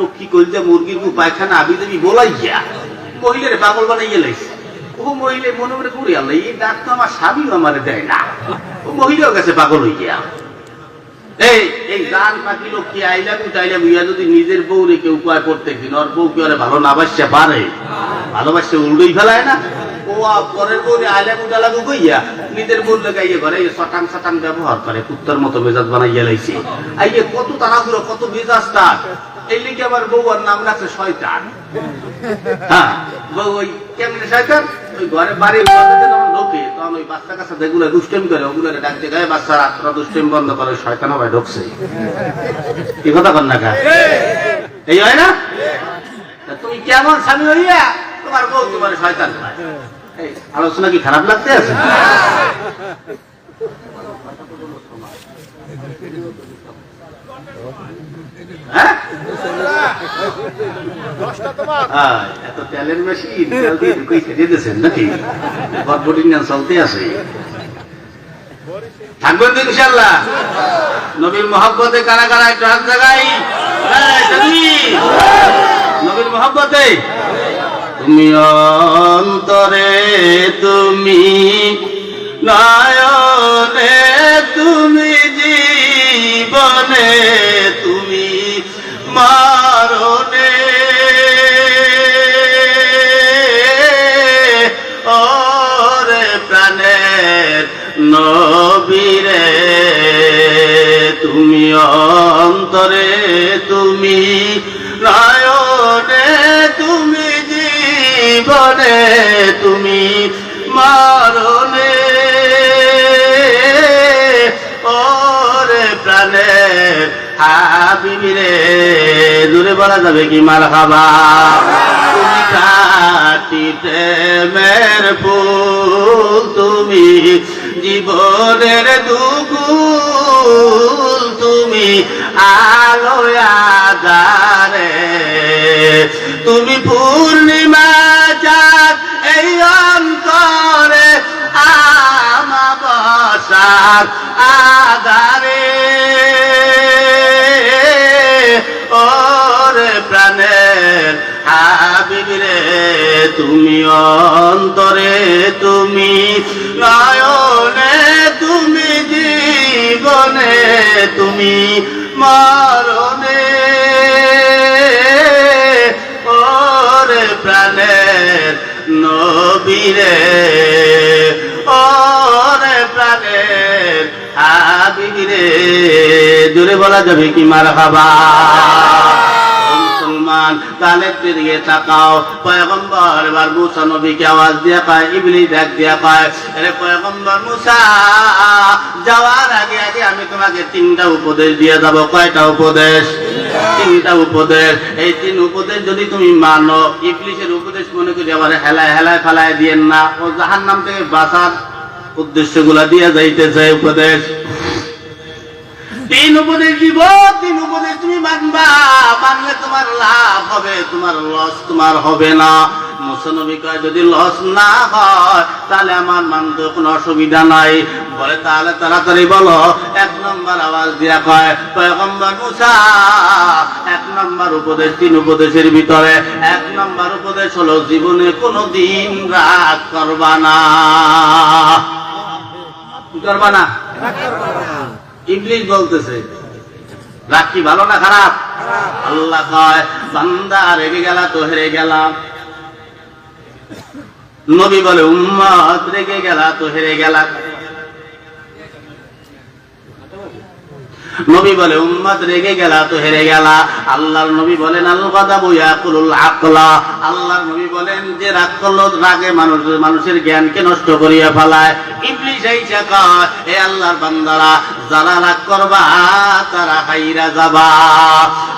লক্ষ্মী কইলে মুরগির গু পায়খানা, আবি বলাইয়া মহিলারে পাগল বানাইয়া লাইছে ও মনে মনে করে আল্লাহ এই ডাক তো আমার দেয় না। ও মহিলাও গেছে, পাগল হইয়া এই এই গান পাখি লক্ষ্মী আইলাম তাইলাম ইয়া যদি নিজের বউরে কেউ উপায় করতে কি ওর বউ কি ভালো না বাসছে পারে? ভালোবাসছে উল্টোই ফেলায় না? ও পরের বউরে আইলাম উঠালাগু কইয়া, নিজের বউ লাগাইয়ে ঘরে সটাং সটাং ব্যবহার করে, কুত্তার মতো মেজাজ বানাইয়া লাইছে। আইয়ে কত তাড়াহুড়ো, কত মেজাজ তার। এই আবার বউ আর নাম রাখছে শয়তান। হ্যাঁ ওই কেমনে শয়তান? ওই ঘরে ঢোকে, তখন ওই দুষ্টেম করে গায়ে দুষ্টেম বন্ধ করে শয়তান হবে ঢুকছে। কি কথা না এই হয় না? তুমি কেমন স্বামী হইয়া তোমার বউ তোমার শয়তান আলোচনা কি খারাপ লাগতে আছে হ্যাঁ হ্যাঁ, এত তেলের মেশিন ঢুকেই খেতে দিয়েছেন নাকি? বটবটি না চলতে আছে। থাকবেন তো ইনশাল্লাহ নবীর মহব্বতে কারা কারা একটু হাত জাগাই। নবীর মহব্বতে। তুমি অন্তরে তুমি নয়নে তুমি নয়নে তুমি, জীবনে তুমি মারণে ওরে প্রাণের হাবিবিরে দূরে বলা যাবে কি মার খাবা তুমি কাটি প্রেমের ফুল, তুমি জীবনের দুকুল, তুমি আলোয়াদারে তুমি পূর্ণিমা চাঁদ এই অন্তরে আমা বসার আধারে। ওরে প্রাণের হাবিবরে তুমি অন্তরে, তুমি নয়নে, তুমি জীবনে, তুমি মরণে প্রাণের নবীরে, ওরে প্রাণের হাবিবরে। জোরে বলা যাবে কি মার আওয়াজ দিয়ে পায় ইবলি ডাক পায় যাওয়ার আগে আগে আমি তোমাকে তিনটা উপদেশ দিয়ে যাব। কয়টা উপদেশ? তিনটা উপদেশ। এই তিন উপদেশ যদি তুমি মানো ইংলিশের উপদেশ মনে করি আবার হেলায় হেলায় ফেলায় দিয়েন না। ও জাহান নাম থেকে বাঁচার উদ্দেশ্যগুলা দিয়ে যাইতেছে উপদেশ। তিন উপদেশ দিব, তিন উপদেশ তুমি মানবা। মানলে তোমার লাভ হবে, তোমার লস তোমার হবে না। মুসনবী কয়, যদি লস না হয়, তাহলে আমার মানতে কোনো অসুবিধা নাই। বলে, তাহলে তাড়াতাড়ি বলো। এক নম্বর আওয়াজ দিয়া কয়, পয়গম্বর মুসা, এক নম্বর উপদেশ, তিন উপদেশের ভিতরে। এক নম্বর উপদেশ হলো, জীবনে কোনো দিন রাগ করবা না। করবা না? ইংলিশ বলতেছে, রাগ কি ভালো না খারাপ? আল্লাহ কয়, বান্দা রেগে গেলা, তো হেরে গেলাম। নবী বলে উম্মত রেগে গেলা, তো হেরে গেলা। নবী বলে উম্মত রেগে গেলা, তো হেরে গেলা। আল্লাহর নবী বলেন আল গাদাবু ইয়াকুলুল আকলা। আল্লাহর নবী বলেন যে, রাগ করল, রাগে মানুষ, মানুষের জ্ঞানকে নষ্ট করিয়া ফেলায়। ইবলিস আইসা কয়, এ আল্লাহর বান্দারা, যারা রাগ করবা, তারা হাইরা যাবা।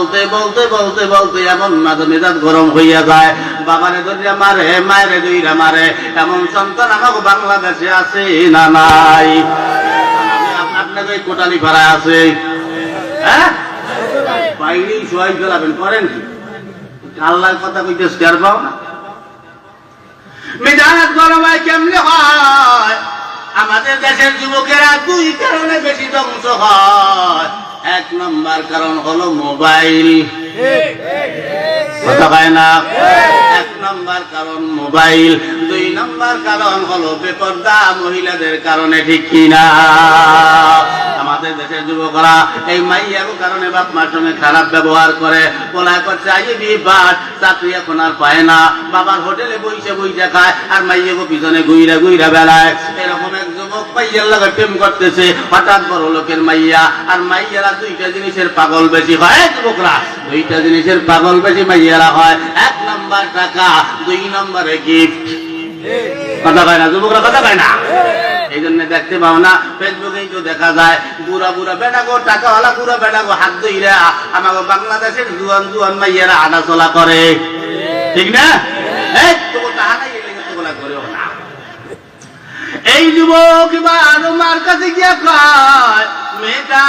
বলতে বলতে বলতে বলতে এমন মাঝে মেজাজ গরম হইয়া যায়। বাবারে ধরিয়া মারে, মায়েরে দইরা মারে, এমন সন্তান আমাকে বাংলাদেশে আছে না নাই? আপনাদের এই কোটালি পাড়ায় আছে হয়? আমাদের দেশের যুবকেরা দুই কারণে বেশি ধ্বংস হয়। এক নম্বর কারণ হলো মোবাইল। কথা পায় না? এক কারণ মোবাইল। দুই কারণ মহিলাদের আমাদের দেশের এই কারণে বাপ মার সঙ্গে খারাপ ব্যবহার করে। বলা করছে, আইয়ে বিয়ে বাট চাকরি এখন আর পায় না। বাবার হোটেলে বইসে বইসে খায়, আর মাইয়াগো পিছনে গুইরা গুইরা বেড়ায়। এরকম এক এই জন্য দেখতে পাও না, ফেসবুকেই তো দেখা যায়, বুড়া বুড়া বেটা গো, টাকাওয়ালা বুড়া বেটা গো, হাত ধইরা আমাকে বাংলাদেশের জুয়ান জুয়ান মাইয়ারা হাঁটা চলা করে। ঠিক না লেগে তোগুলা করেও না এই যুবক বা মার কাছে গিয়া কয় মেয়েটা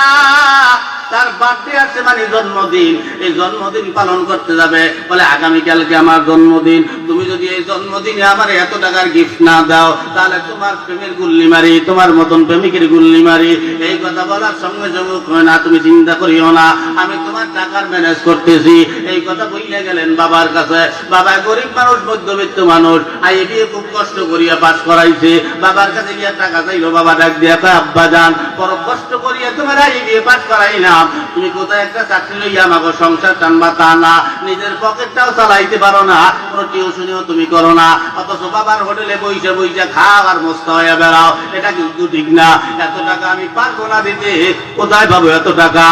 তার বার্থডে আছে মানে জন্মদিন। এই জন্মদিন পালন করতে যাবে। বলে, আগামীকালকে আমার জন্মদিন। তুমি যদি এই জন্মদিনে আমার এত টাকার গিফট না দাও, তাহলে তোমার প্রেমের গুল্লি মারি তোমার মতন প্রেমিকের গুল্লি মারি এই কথা বলার সঙ্গে সঙ্গে কয়, না, তুমি চিন্তা করিও না। আমি তোমার টাকার ম্যানেজ করতেছি। এই কথা বইলে গেলেন বাবার কাছে। বাবা গরিব মানুষ, মধ্যবিত্ত মানুষ আই বিয়ে খুব কষ্ট করিয়া পাস করাইছে। বাবার কাছে গিয়া টাকা চাইলো, বাবা ডাক দিয়া আব্বা যান, বড় কষ্ট করিয়া তোমার আই বিয়ে পাস করাই না তুমি কোথায় একটা চাকরি লইয়া আমাকে সংসার টানবা তা না, নিজের পকেটটাও চালাইতে পারো না, কোনো টিউশনিও তুমি করো না, অথচ বাবার হোটেলে বইসে বইসে খাও আর মস্ত হয়ে বেড়াও, এটা কিন্তু ঠিক না, এত টাকা আমি পারব না দিতে, কোথায় পাবো এত টাকা?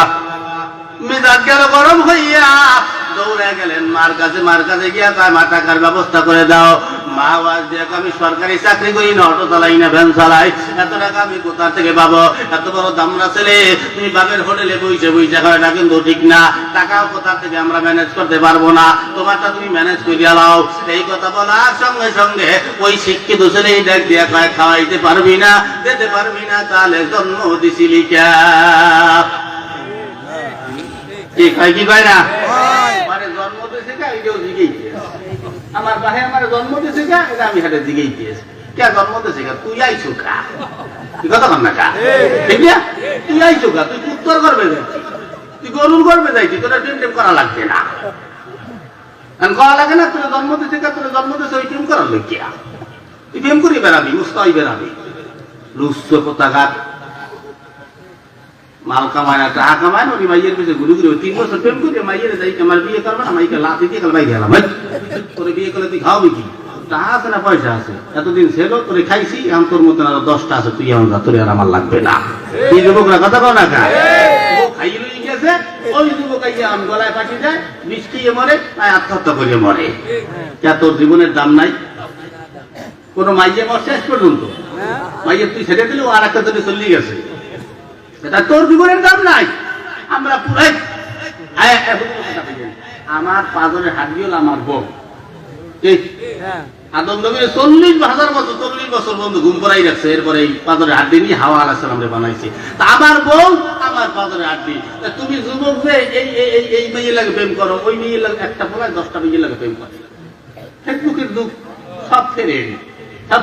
মেজাজ গেল গরম হইয়া দৌড়ে গেলেন, মার কাছে মার কাছে গিয়া কয় মা টাকার ব্যবস্থা করে দাও মা আওয়াজ দিয়ে আমি সরকারি চাকরি করি না, অটো চালাই না, ভ্যান চালাই। এত টাকা আমি কোথা থেকে পাবো? এত বড় দামরা ছেলে, তুমি বাপের হোটেলে বইছে বইছে এটা কিন্তু ঠিক না। টাকাও কোথা থেকে আমরা ম্যানেজ করতে পারব না? তোমারটা তুমি ম্যানেজ করিয়া লাও। এই কথা বলার সঙ্গে সঙ্গে ওই শিক্ষিত ছেলে এই ডাক দিয়া কয়, খাওয়াইতে পারবি না দিতে পারবি না তাহলে জন্ম দিছিলি কে কি কয় কি কয় না? আমার বাহে আমার জন্ম দিয়েছে কে এটা আমি হাতে জিগেই দিয়েছি কে জন্ম দিয়েছে কে তুই আইছো কা কথা না কা ঠিক না? তুই আইছো কা তুই উত্তর করবে তুই গরুর করবে যাইছি তোরা টিম করা লাগবে না। করা লাগে না তোর জন্ম দিয়েছে কে তোর জন্ম দিয়েছে ওই টিম করার লোক তুই প্রেম করি বেড়াবি মুস্তাই বেড়াবি। রুস্ত পতাঘাত মাল কামায় না টাকা কামায় না ওই মাইয়ের পিছনে ঘুরে ঘুরে তিন বছর প্রেম করে মাইয়ের যাই আমার বিয়ে করবে না মাইকে লাথি দিয়ে কাল বাইরে গেলাম। তোরে বিয়ে করলে তুই খাওয়াবি কি? টাকা আছে না পয়সা আছে। এতদিন ছিল তোরে খাইছি এখন তোর মতন আরও দশটা আছে তুই এখন তোরে আর আমার লাগবে না। এই। যুবকরা কথা কও না কা? ও খাইয়ে লই গেছে ওই যুবক আইয়া আম গলায় পাঠি যায় বিষ মরে আর আত্মহত্যা করে মরে। কে তোর জীবনের দাম নাই? কোন মাইয়ে মর শেষ পর্যন্ত? মাইয়ে তুই ছেড়ে দিলে আর একটা তোরে চলে গেছে। এটা তোর জীবনের দাম নাই। আমরা পুরো এই, এই, এই, হুজুরের আমার পাজরের হাড্ডি হলো আমার বউ। ঠিক আদম নবীর চল্লিশ হাজার বছর চল্লিশ বছর বন্ধু ঘুম করাই রাখছে এরপরে এই পাজরের হাড্ডি নিয়ে হাওয়া আলাইসালাম বানাইছে। তা আমার বউ আমার পাজরের হাড্ডি তা তুমি যুবক যে এই এই- এই মেয়ে লাগে প্রেম করো ওই মেয়ে লাগে একটা ফলায় দশটা মেয়ে লাগে প্রেম করে। ফেসবুকের যুগ সব ফেরেন সব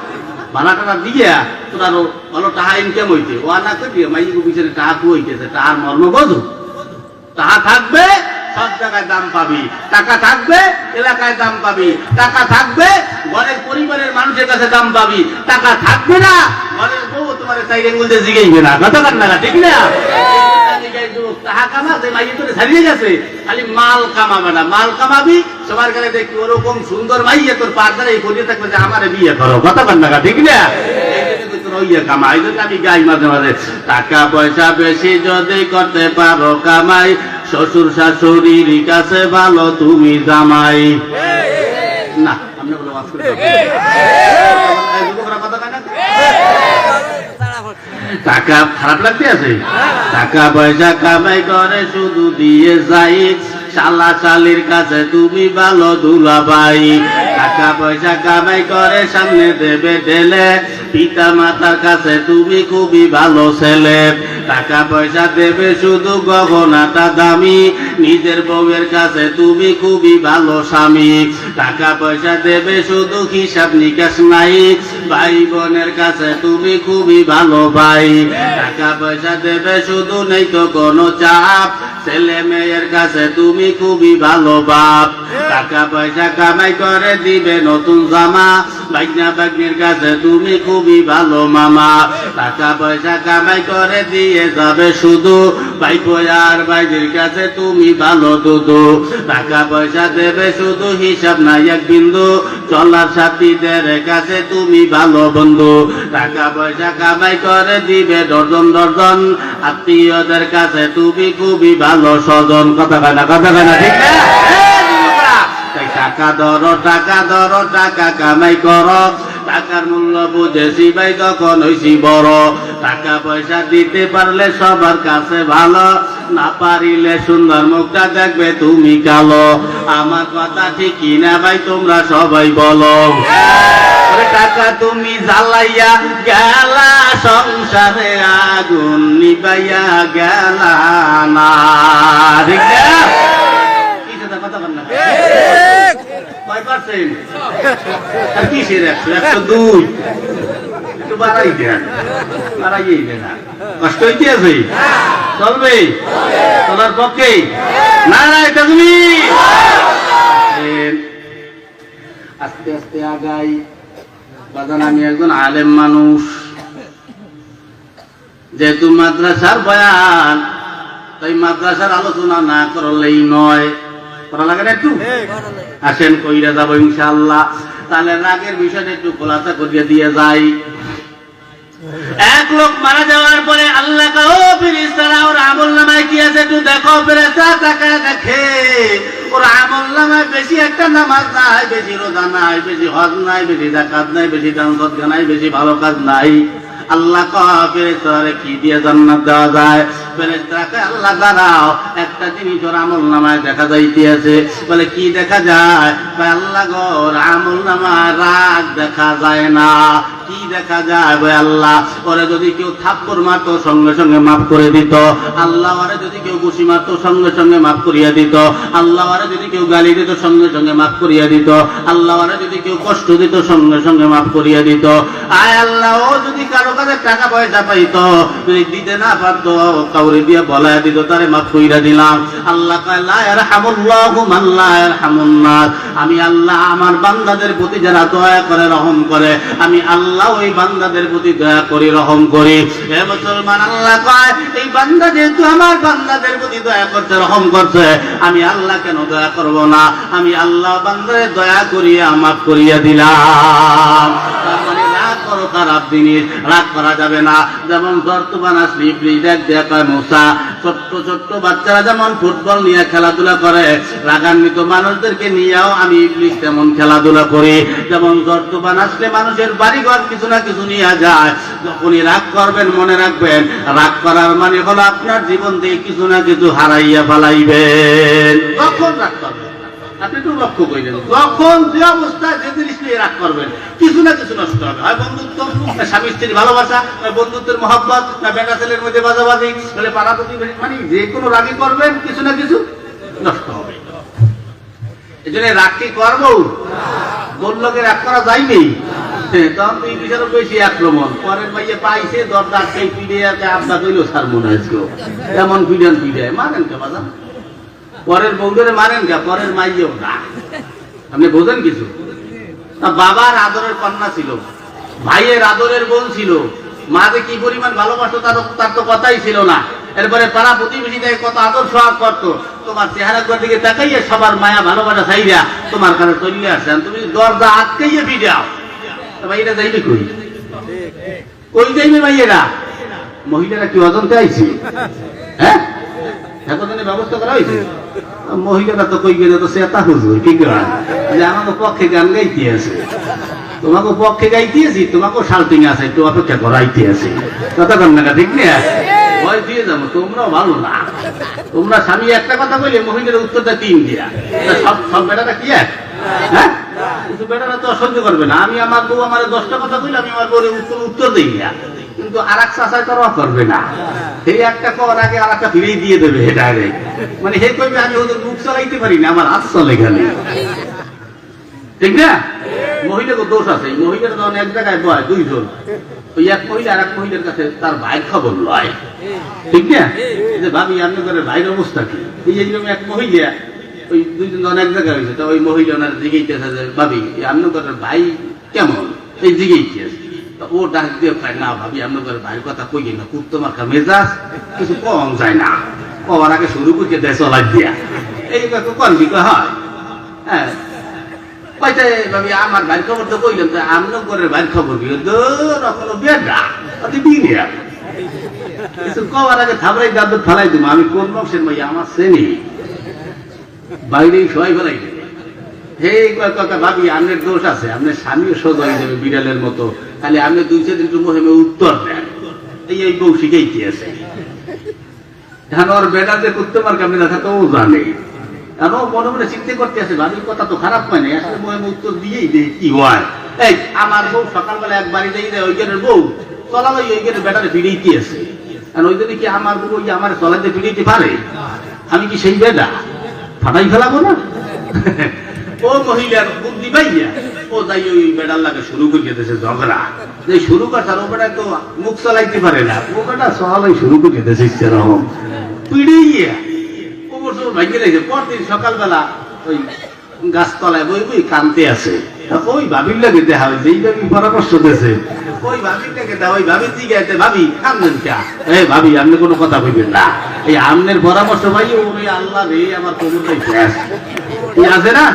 ভাড়া টাকা দিয়ে তোর ভালো টাকা ইনকাম হইতে ও না করি মাইকে পিছনে টাকা হইতেছে টাকার মর্ম বোঝো টাকা থাকবে, সব জায়গায় দাম পাবি। টাকা থাকবে, এলাকায় দাম পাবি। টাকা থাকবে, ঘরের পরিবারের মানুষের কাছে দাম পাবি। টাকা থাকবে না, ঘরের বউ তোমার চাইরে বলতে জিগাইবে না। কথা কান? না টাকা কামা যে মাইয়ে তোরে ছাড়িয়ে গেছে খালি মাল কামাবে না। মাল কামাবি সবার কাছে দেখি ওরকম সুন্দর মাইয়ে তোর পার্দারে এই পরিয়ে থাকবে যে আমারে বিয়ে করো। কথা কান না ঠিক না? এই জন্য তোর কামাই আমি গাই মাঝে মাঝে। টাকা পয়সা বেশি যদি করতে পারো কামাই শ্বশুর শাশুড়ির কাছে ভালো তুমি জামাই। না বলে মাফ করে দাও। এই যুবকরা কথা কয় না? টাকা খারাপ লাগতে আছে? টাকা পয়সা কামাই করে, শুধু দিয়ে যাই। শালা শালির কাছে তুমি ভালো দুলাবাই টাকা পয়সা কামাই করে, সামনে দেবে ঢেলে পিতা মাতার কাছে তুমি খুবই ভালো ছেলে। টাকা পয়সা দেবে শুধু গগনাটা দামি। নিজের বউয়ের কাছে তুমি খুবই ভালো স্বামী। টাকা পয়সা দেবে শুধু হিসাব নিকাশ নাই। ভাই বোনের কাছে তুমি খুবই ভালো ভাই। টাকা পয়সা দেবে শুধু নেই তো কোনো চাপ। ছেলে মেয়ের কাছে তুমি খুবই ভালো বাপ। টাকা পয়সা কামাই করে দিবে নতুন জামা। বাগনা বাগনির কাছে তুমি খুবই ভালো মামা। টাকা পয়সা কামাই করে দিয়ে যাবে শুধু। ভাইপো আর ভাইদের কাছে তুমি ভালো দুদু। টাকা পয়সা দেবে শুধু, হিসাব নাই এক বিন্দু। চলার সাথীদের কাছে তুমি ভালো বন্ধু। টাকা পয়সা কামাই করে দিবে ডজন ডজন আত্মীয়দের কাছে তুমি খুবই ভালো স্বজন। কথা কয় না, কথা কয় না, ঠিক না? টাকা ধরো টাকা ধরো, টাকা কামাই করো। টাকার মূল্য বুঝেছি ভাই তখন হইছি বড়। টাকা পয়সা দিতে পারলে সবার কাছে ভালো। না পারিলে সুন্দর মুখটা দেখবে তুমি কালো। আমার কথা ঠিক না ভাই তোমরা সবাই বলো। টাকা তুমি জ্বালাইয়া গেলা সংসারে আগুন নিবাইয়া গেলা না। ঠিক না? কি সেটা কথা বল না। কয় পার্সেন্ট? আর কিসের একশো? একশো দুই। একটু বাড়াই দেন। বাড়াইয়েই দেন হইতে আছে? চলবে। পক্ষে। আস্তে আস্তে আগাই। বাজান, আমি একজন আলেম মানুষ। যেহেতু মাদ্রাসার বয়ান, তাই মাদ্রাসার আলোচনা না করলেই নয়। করা লাগে না একটু? আসেন, কইরা যাব ইনশাআল্লাহ। তাহলে রাগের বিষয়টা একটু খোলাসা করিয়া দিয়ে যাই। এক লোক মারা যাওয়ার পরে আল্লাহ কা ও ফেরেশতারা ওর আমল নামায় কি আছে একটু দেখো ফেরেস্তা তাকা দেখে ওর আমল নামায় বেশি একটা নামাজ নাই, বেশি রোজা নাই, বেশি হজ নাই, বেশি জাকাত নাই, বেশি দান সদকা নাই, বেশি ভালো কাজ নাই। আল্লাহ ফেরেস্তারে কি দিয়ে জান্নাত দেওয়া যায়? যদি কেউ থাপ্পর মারতো, সঙ্গে সঙ্গে মাফ করে দিত। আল্লাহ যদি কেউ ঘুষি মারতো, সঙ্গে সঙ্গে মাফ করিয়া দিত। আল্লাহ যদি কেউ গালি দিত, সঙ্গে সঙ্গে মাফ করিয়া দিত। আল্লাহ যদি কেউ কষ্ট দিত, সঙ্গে সঙ্গে মাফ করিয়া দিত। আয় আল্লাহ যদি কারও কাছে টাকা পয়সা পাইতো, যদি দিতে না পারতো দিত তারে মাফ কইরা দিলাম। আল্লাহ আমি আল্লাহ আমার বান্দাদের প্রতি যারা দয়া করে, রহম করে, আমি আল্লাহ ওই বান্দাদের প্রতি দয়া করি, রহম করি। মুসলমান, আল্লাহ কয়, এই বান্দা যেহেতু আমার বান্দাদের প্রতি দয়া করছে, রহম করছে, আমি আল্লাহ কেন দয়া করব না? আমি আল্লাহ বান্দাদের দয়া করিয়া মাফ করিয়া দিলাম। রাগ করো খারাপ জিনিস, রাগ করা যাবে না। যেমন বর্তমান আসলি ইবলিস দেখ মূসা, ছোট্ট ছোট্ট বাচ্চারা যেমন ফুটবল নিয়ে খেলাধুলা করে, রাগান্বিত মানুষদেরকে নিয়েও আমি ইবলিস তেমন খেলাধুলা করি। যেমন বর্তমান আসলে মানুষের বাড়িঘর কিছু না কিছু নিয়ে যায়। যখনই রাগ করবেন, মনে রাখবেন, রাগ করার মানে হলো আপনার জীবন থেকে কিছু না কিছু হারাইয়া ফেলাইবেন। কখন রাগ করবেন? আপনি একটু লক্ষ্য মানে রাগ কি করব? রাগ করা যায়নি হ্যাঁ, তখন তো ইংলিশেরও বেশি আক্রমণ। পরের মাইয়ে পাইছে দরদার সেই পিড়ে আব্বা কইল সার মনে হয়েছিল এমন পিড়ান পিড়ে মারেন কে বাজান? পরের বউদের মারেন কে পরের মাইয়েও না। আপনি বোঝেন কিছু? বাবার আদরের কন্যা ছিল, ভাইয়ের আদরের বোন ছিল, মা যে কি পরিমাণ ভালোবাসতো তার তার তো কথাই ছিল না। এরপরে পাড়া প্রতিবেশী থেকে কত আদর সোহাগ করতো, তোমার চেহারা করে দিকে তাকাইয়ে সবার মায়া ভালোবাসা চাইরা তোমার কাছে চলে আসছেন তুমি দরজা আটকাইয়ে তা ভাইয়েরা যাইবে কই? কই যাইবে ভাইয়েরা? মহিলারা কি অজন্তে আইছে? হ্যাঁ? করা মহিলারা তো কই গেলে তো সেটা হুজুর, কি করেন যে আমাকে পক্ষে গান গাইতে আছে। তোমাকে পক্ষে তোমাকে আছে, একটু অপেক্ষা করাইতে আছে। কথা না ঠিক ভালো না। তোমরা স্বামী, একটা কথা উত্তরটা সব কি হ্যাঁ? কিন্তু তো করবে না। আমি আমার বউ আমার দশটা কথা কইলে আমি আমার উত্তর উত্তর দিই না। কিন্তু আর এক চাষায় তো রক করবে না। সেই একটা কর আগে আর একটা ফিরেই দিয়ে দেবে আগে মানে হে কইবে, আমি ওদের মুখ চালাইতে পারি না, আমার হাত চলে গেলে ঠিক না? দোষ আছে। মহিলার এক জায়গায় বয়, দুইজন ওই এক মহিলা আর এক মহিলার কাছে তার ভাইয়ের খবর লয়। ঠিক না? যে ভাবি আপনি করে ভাইয়ের অবস্থা কি? এই এক মহিলা, ওই দুইজন এক জায়গায় হয়েছে, তো ওই মহিলা ওনার জিজ্ঞেস যে, ভাবি আপনি করে ভাই কেমন? এই জিজ্ঞেস তো ও ডাক দিয়ে কয় না ভাবি আপনি করে ভাইয়ের কথা কই না খুব তোমার কা মেজাজ, কিছু কম যায় না। কবার আগে শুরু করছে দেশ চলাই দিয়া। এই কন কি কয়, হয়। হ্যাঁ। কইতে ভাবি, আমার ভাইয়ের খবর তো কইলাম, তো আমনো করে ভাইয়ের খবর কি কোনো বেডা অতি বিনিয়া কিছু কবার আগে থাবড়াই দাদু ফেলাই দিব। আমি কোন বংশের মাইয়া? আমার শ্রেণি। বাইরেই সবাই ফেলাই কথা ভাবি আপনার দোষ আছে আপনার স্বামীও সোজ হয়ে যাবে বিড়ালের মতো। খালি আপনি দুই, চার দিন মহিমে উত্তর দেন। এই বউ শিখেইতে আছে? এখন ওর বেটা যে করতে পার কেমন দেখা তো জানে। মনে চিন্তা করতে আছে, ভাবির কথা তো খারাপ হয় না উত্তর দিয়েই দে কি হয়। আমার বউ ওইখানের বউ। ওইখানে আছে? আর ওই জন্য কি আমার বউ আমার ফিরেইতে পারে? আমি কি সেই বেটা? ফাটাই ফেলাবো না? ও মহিলার বুদ্ধি পাইয়া, ও যাই ওই বেড়ার লাগে শুরু করে দিতেছে ঝগড়া। যে শুরু করছে ও বেটা তো মুখ চালাইতে পারে না ও বেটা সকালে শুরু করে দিতেছে সেরকম পিড়িয়ে ও বছর ভাগ্যে লেগেছে। পরদিন সকালবেলা ওই গাছতলায় বই বই কানতে আছে। ওই ভাবির লাগে দেখা হয়েছে, এই ভাবি পরামর্শ দিয়েছে। ওই ভাবির লাগে দেওয়া ওই ভাবির দিকে ভাবি, কান্দেন কে? এই ভাবি, আপনি কোনো কথা বলবেন না। এই আমনের পরামর্শ ভাই ওই আল্লাহ রে, আমার কোমরটাই আছে না?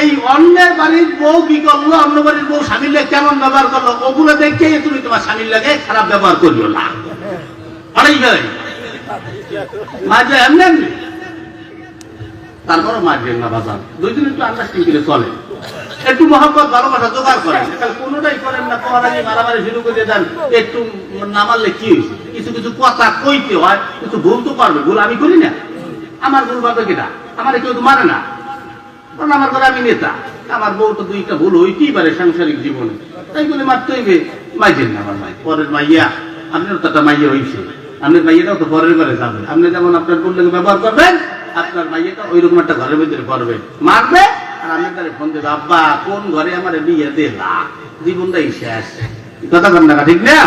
এই অন্যের বাড়ির বউ কি করল? অন্য বাড়ির বউ স্বামীর লাগে কেমন ব্যবহার করল? ওগুলো দেখে তুমি তোমার স্বামীর লাগে খারাপ ব্যবহার করিও না। অনেক মাঝে না বাজার। দুইজন একটু আন্ডারস্ট্যান্ডিং করে চলে। একটু মহব্বত, ভালোবাসা জোগাড় করেন কোনোটাই করেন না করার আগে মারামারি শুরু করে দেন। একটু না কি কিছু কিছু কথা কইতে হয়, কিন্তু ভুল তো পারবে। ভুল আমি করি না। আমার ভুল পারবে কিনা আমার কেউ তো মারে না। কারণ আমার ঘরে আমি নেতা। আমার বউ তো দুইটা ভুল হইতেই পারে সাংসারিক জীবনে। তাই বলে মারতে হইবে মাইছেন না আমার মাই পরের মাইয়া আপনার তো একটা মাইয়া হইছে। আপনার মাইয়াটাও তো পরের ঘরে যাবে। আপনি যেমন আপনার বললে ব্যবহার করবেন, আপনার মাইয়াটা ওই রকম একটা ঘরের ভিতরে করবে মারবে, আর আমি তারে ফোন দেবে, আব্বা, কোন ঘরে আমার বিয়ে দিলা? জীবনটাই শেষ। কথা কন না, ঠিক না?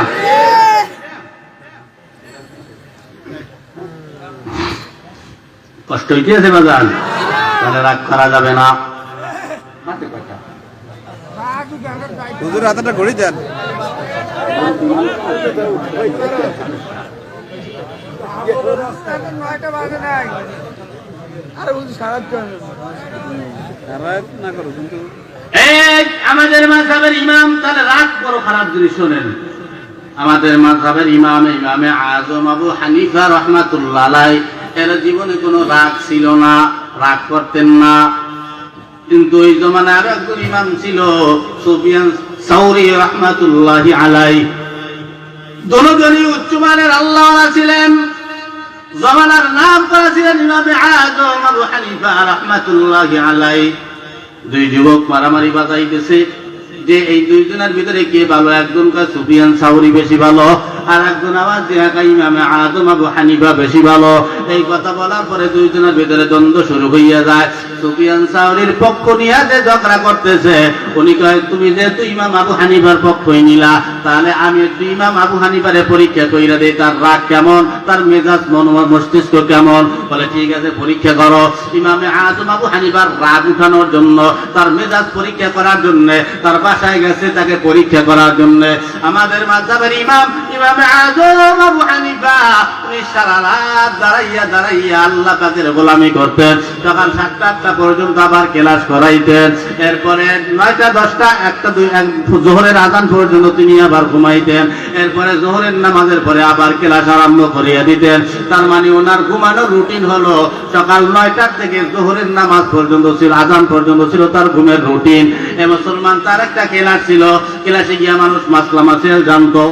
কষ্ট হইতেছে বাজান। তাহলে রাগ করা যাবে না। হুজুর হাতটা ঘড়ি দেন। করো আমাদের মাযহাবের ইমাম তাহলে রাগ বড় খারাপ জিনিস শোনেন। আমাদের মাযহাবের ইমাম ইমামে আজম আবু হানিফা রহমাতুল্লাহ এর জীবনে কোনো রাগ ছিল না। রাগ করতেন না। কিন্তু ওই জমানায় আরও একজন ইমাম ছিল, সুফিয়ান সাউরি রহমাতুল্লাহ আলাই দোনোজনই উচ্চমানের আল্লাহ ছিলেন। জমানার নাম করা ছিলেন ইমামে আজম আবু হানিফা রহমাতুল্লাহ আলাই দুই যুবক মারামারি বাজাইতেছে যে এই দুইজনের ভিতরে কে ভালো একজন কয় সুফিয়ান সাউরি বেশি ভালো। আর একজন আবার দেখা ইমামে আদম আবু হানিফা বেশি ভালো। এই কথা বলার পরে দুইজনের ভিতরে দ্বন্দ্ব শুরু হইয়া যায়। সুফিয়ান সাউরির পক্ষ নিয়ে যে ঝগড়া করতেছে, উনি তুমি যেহেতু ইমাম আবু হানিফার নিলা, তাহলে আমি একটু ইমাম আবু হানিফারে পরীক্ষা কইরা দেই, তার রাগ কেমন, তার মেজাজ, মন মস্তিষ্ক কেমন? বলে, ঠিক আছে, পরীক্ষা করো। ইমামে আজম আবু হানিফার রাগ উঠানোর জন্য, তার মেজাজ পরীক্ষা করার জন্য, তার বাসায় গেছে তাকে পরীক্ষা করার জন্য। আমাদের মাঝাবের ইমাম ইমামে আজম আবু হানিফা, উনি সারা রাত দাঁড়াইয়া দাঁড়াইয়া আল্লাহ পাকের গোলামি করতেন। সাতটা আটটা পর্যন্ত আবার ক্লাস করাইতেন, এরপরে নয়টা, দশটা, একটা, দুই জোহরের পর্যন্ত তিনি আবার ঘুমাইতেন। এরপরে জোহরের নামাজের পরে আবার ক্লাস আরম্ভ করিয়া দিতেন। তার মানে ওনার ঘুমানোর রুটিন হলো, সকাল নয়টার থেকে জোহরের নামাজ পর্যন্ত ছিল, আজান পর্যন্ত ছিল তার ঘুমের রুটিন। এ মুসলমান তার একটা ক্লাস ছিল, ক্লাসে গিয়া মানুষ মাসলা মাসেল জানতো।